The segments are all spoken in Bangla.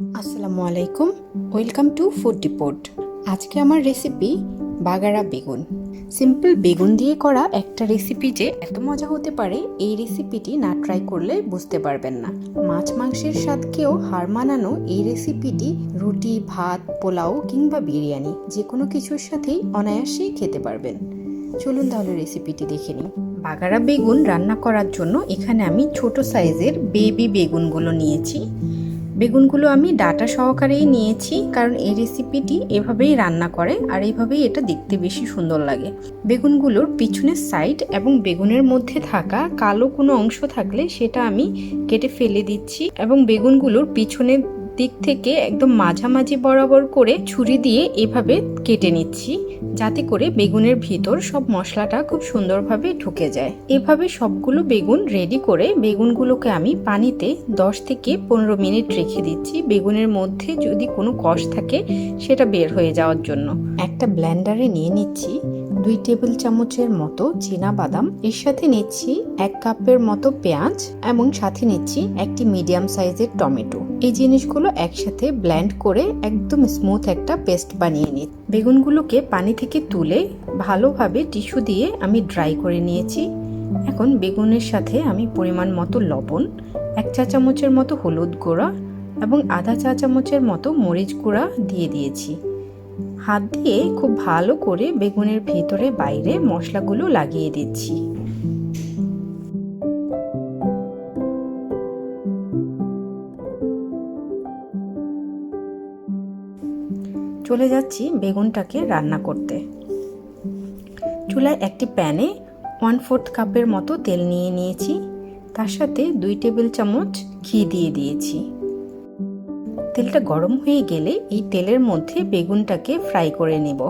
আসসালামু আলাইকুম। ওয়েলকাম টু ফুড রিপোর্ট আজকে আমার রেসিপি বাগারা বেগুন। সিম্পল বেগুন দিয়ে করা একটা রেসিপি যে এত মজা হতে পারে, এই রেসিপিটি না ট্রাই করলে বুঝতে পারবেন না। মাছ মাংসের স্বাদকেও হার মানানো এই রেসিপিটি রুটি, ভাত, পোলাও কিংবা বিরিয়ানি যে কোনো কিছুর সাথেই অনায়াসেই খেতে পারবেন। চলুন তাহলে রেসিপিটি দেখে নিই। বাগারা বেগুন রান্না করার জন্য এখানে আমি ছোট সাইজের বেবি বেগুনগুলো নিয়েছি। বেগুনগুলো আমি ডাটা সহকারেই নিয়েছি, কারণ এই রেসিপিটি এভাবেই রান্না করে আর এইভাবেই এটা দেখতে বেশি সুন্দর লাগে। বেগুনগুলোর পিছনের সাইড এবং বেগুনের মধ্যে থাকা কালো কোনো অংশ থাকলে সেটা আমি কেটে ফেলে দিচ্ছি এবং বেগুনগুলোর পিছনের দিক থেকে একদম মাঝামাঝি বরাবর করে ছুরি দিয়ে এভাবে কেটে নিচ্ছি, যাতে করে বেগুনের ভিতর সব মশলাটা খুব সুন্দরভাবে ঢুকে যায়। এভাবে সবগুলো বেগুন রেডি করে বেগুনগুলোকে আমি পানিতে 10 থেকে পনেরো মিনিট রেখে দিচ্ছি। বেগুনের মধ্যে যদি কোনো কষ থাকে, সেটা বের হয়ে যাওয়ার জন্য। একটা ব্লেন্ডারে নিয়ে নিচ্ছি। দুই টেবিল চামচের মতো চীনা বাদাম, এর সাথে নিচ্ছি এক কাপের মতো পেঁয়াজ এবং সাথে নিচ্ছি একটি মিডিয়াম সাইজের টমেটো। এই জিনিসগুলো একসাথে ব্ল্যান্ড করে একদম স্মুথ একটা পেস্ট বানিয়ে নিই বেগুনগুলোকে পানি থেকে তুলে ভালোভাবে টিস্যু দিয়ে আমি ড্রাই করে নিয়েছি। এখন বেগুনের সাথে আমি পরিমাণ মতো লবণ, এক চা চামচের মতো হলুদ গুঁড়া এবং আধা চা চামচের মতো মরিচ গুঁড়া দিয়ে দিয়েছি। হাত দিয়ে খুব ভালো করে বেগুনের ভেতরে বাইরে মশলাগুলো লাগিয়ে দিচ্ছি। চলে যাচ্ছি বেগুনটাকে রান্না করতে। চুলায় একটি প্যানে ওয়ান ফোর্থ কাপের মতো তেল নিয়ে নিয়েছি। তার সাথে দুই টেবিল চামচ ঘি দিয়ে দিয়েছি। তেলটা গরম হয়ে গেলে এই তেলের মধ্যে বেগুনটাকে ফ্রাই করে নেব।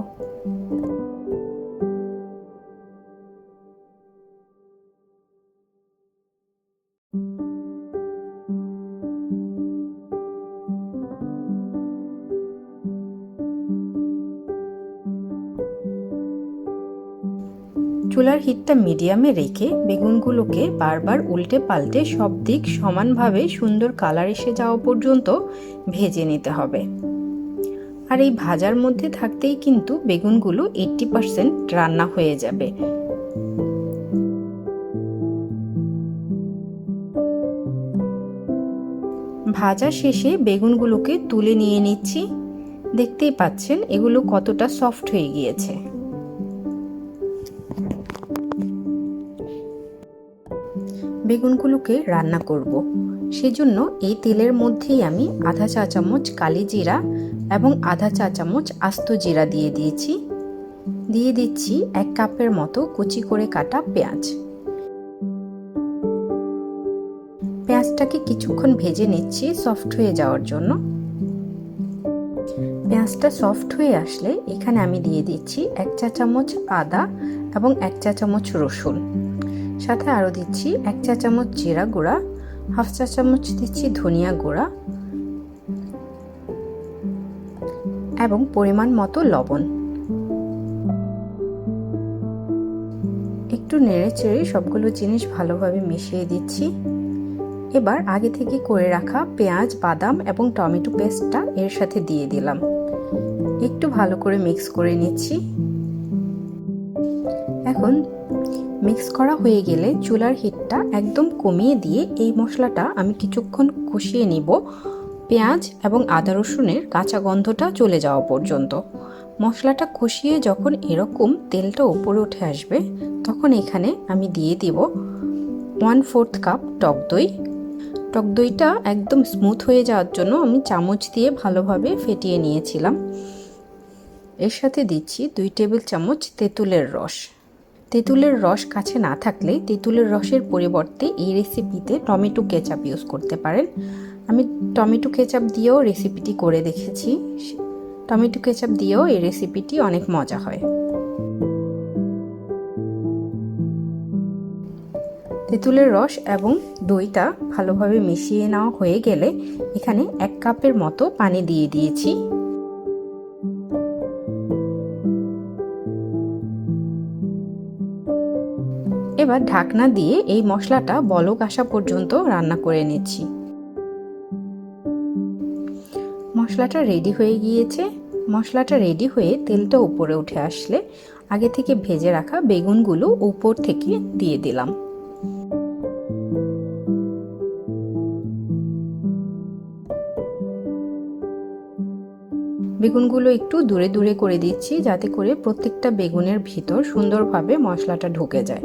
চুলার হিটটা মিডিয়ামে রেখে বেগুনগুলোকে বারবার উল্টে পাল্টে সব দিক সমানভাবে সুন্দর কালার এসে যাওয়া পর্যন্ত ভেজে নিতে হবে। আর এই ভাজার মধ্যে থাকতেই কিন্তু বেগুনগুলো এইটটি পারসেন্ট রান্না হয়ে যাবে। ভাজা শেষে বেগুনগুলোকে তুলে নিয়ে নিচ্ছি। দেখতেই পাচ্ছেন, এগুলো কতটা সফট হয়ে গিয়েছে। বেগুনগুলোকে রান্না করব। সেজন্য এই তেলের মধ্যেই আমি আধা চা চামচ কালি জিরা এবং আধা চা চামচ আস্ত জিরা দিয়ে দিয়েছি। দিয়ে দিচ্ছি এক কাপের মতো কুচি করে কাটা পেঁয়াজ। পেঁয়াজটাকে কিছুক্ষণ ভেজে নিচ্ছি সফট হয়ে যাওয়ার জন্য। পেঁয়াজটা সফট হয়ে আসলে এখানে আমি দিয়ে দিচ্ছি এক চা চামচ আদা এবং এক চা চামচ রসুন। সাথে আরও দিচ্ছি এক চা চামচ জিরা গুঁড়া, হাফ চা চামচ দিচ্ছি ধনিয়া গুঁড়া এবং পরিমাণ মতো লবণ। একটু নেড়ে চেড়ে সবগুলো জিনিস ভালোভাবে মিশিয়ে দিচ্ছি। এবার আগে থেকে করে রাখা পেঁয়াজ, বাদাম এবং টমেটো পেস্টটা এর সাথে দিয়ে দিলাম। একটু ভালো করে মিক্স করে নিচ্ছি। এখন মিক্স করা হয়ে গেলে চুলার হিটটা একদম কমিয়ে দিয়ে এই মশলাটা আমি কিছুক্ষণ কষিয়ে নিব। পেঁয়াজ এবং আদা রসুনের কাঁচা গন্ধটা চলে যাওয়া পর্যন্ত। মশলাটা কষিয়ে যখন এরকম তেলটা উপরে উঠে আসবে, তখন এখানে আমি দিয়ে দিব ওয়ান ফোর্থ কাপ টক দই। টক দইটা একদম স্মুথ হয়ে যাওয়ার জন্য আমি চামচ দিয়ে ভালোভাবে ফেটিয়ে নিয়েছিলাম। এর সাথে দিচ্ছি দুই টেবিল চামচ তেঁতুলের রস। তেঁতুলের রস কাছে না থাকলে তেঁতুলের রসের পরিবর্তে এই রেসিপিতে টমেটো কেচাপ ইউজ করতে পারেন। আমি টমেটো কেচাপ দিয়েও রেসিপিটি করে দেখেছি। টমেটো কেচাপ দিয়েও এই রেসিপিটি অনেক মজা হয়। তেঁতুলের রস এবং দইটা ভালোভাবে মিশিয়ে নেওয়া হয়ে গেলে এখানে এক কাপের মতো পানি দিয়ে দিয়েছি। এবার ঢাকনা দিয়ে এই মশলাটা বলক আসা পর্যন্ত রান্না করে নিচ্ছি। মশলাটা রেডি হয়ে গিয়েছে। মশলাটা রেডি হয়ে তেলটা উপরে উঠে আসলে আগে থেকে ভেজে রাখা বেগুনগুলো উপর থেকে দিয়ে দিলাম। বেগুনগুলো একটু দূরে দূরে করে দিচ্ছি যাতে করে প্রত্যেকটা বেগুনের ভিতর সুন্দরভাবে মশলাটা ঢুকে যায়।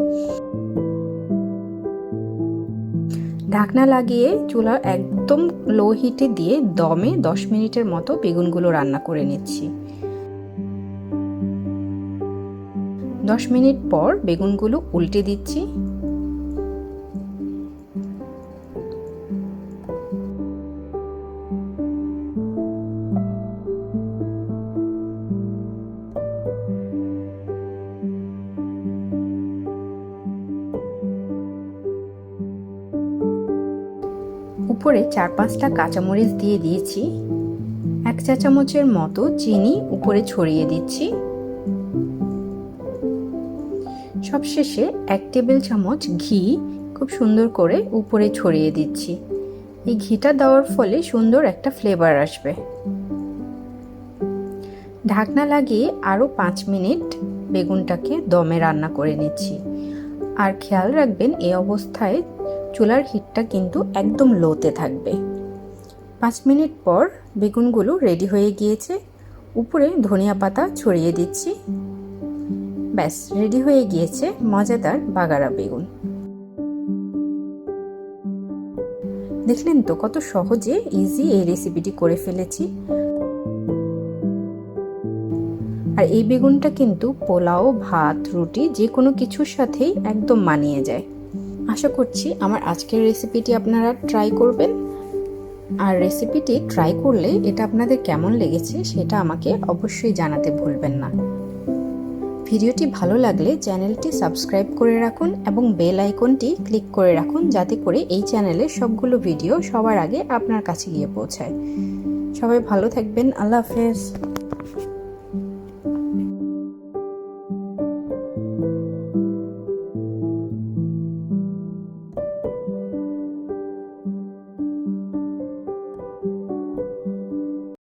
ঢাকনা লাগিয়ে চুলা একদম লো হিটে দিয়ে দমে দশ মিনিটের মতো বেগুনগুলো রান্না করে নিচ্ছি। দশ মিনিট পর বেগুনগুলো উল্টে দিচ্ছি। উপরে চার পাঁচটা কাঁচামরিচ দিয়ে দিয়েছি। এক চা চামচের মতো চিনি উপরে ছড়িয়ে দিচ্ছি। সবশেষে এক টেবিল চামচ ঘি খুব সুন্দর করে উপরে ছড়িয়ে দিচ্ছি। এই ঘিটা দেওয়ার ফলে সুন্দর একটা ফ্লেভার আসবে। ঢাকনা লাগিয়ে আরও পাঁচ মিনিট বেগুনটাকে দমে রান্না করে নিচ্ছি। আর খেয়াল রাখবেন এই অবস্থায় চুলার হিটটা কিন্তু একদম লোতে থাকবে। পাঁচ মিনিট পর বেগুনগুলো রেডি হয়ে গিয়েছে। উপরে ধনিয়া পাতা ছড়িয়ে দিচ্ছি। ব্যাস, রেডি হয়ে গিয়েছে মজাদার বাগারা বেগুন। দেখলেন তো কত সহজে ইজি এই রেসিপিটি করে ফেলেছি। আর এই বেগুনটা কিন্তু পোলাও, ভাত, রুটি যে কোনো কিছুর সাথেই একদম মানিয়ে যায়। আশা করছি আমার আজকের রেসিপিটি আপনারা ট্রাই করবেন। আর রেসিপিটি ট্রাই করলে এটা আপনাদের কেমন লেগেছে সেটা আমাকে অবশ্যই জানাতে ভুলবেন না। ভিডিওটি ভালো লাগলে চ্যানেলটি সাবস্ক্রাইব করে রাখুন এবং বেল আইকনটি ক্লিক করে রাখুন যাতে করে এই চ্যানেলের সবগুলো ভিডিও সবার আগে আপনার কাছে গিয়ে পৌঁছায়। সবাই ভালো থাকবেন, আল্লাহ হাফেজ।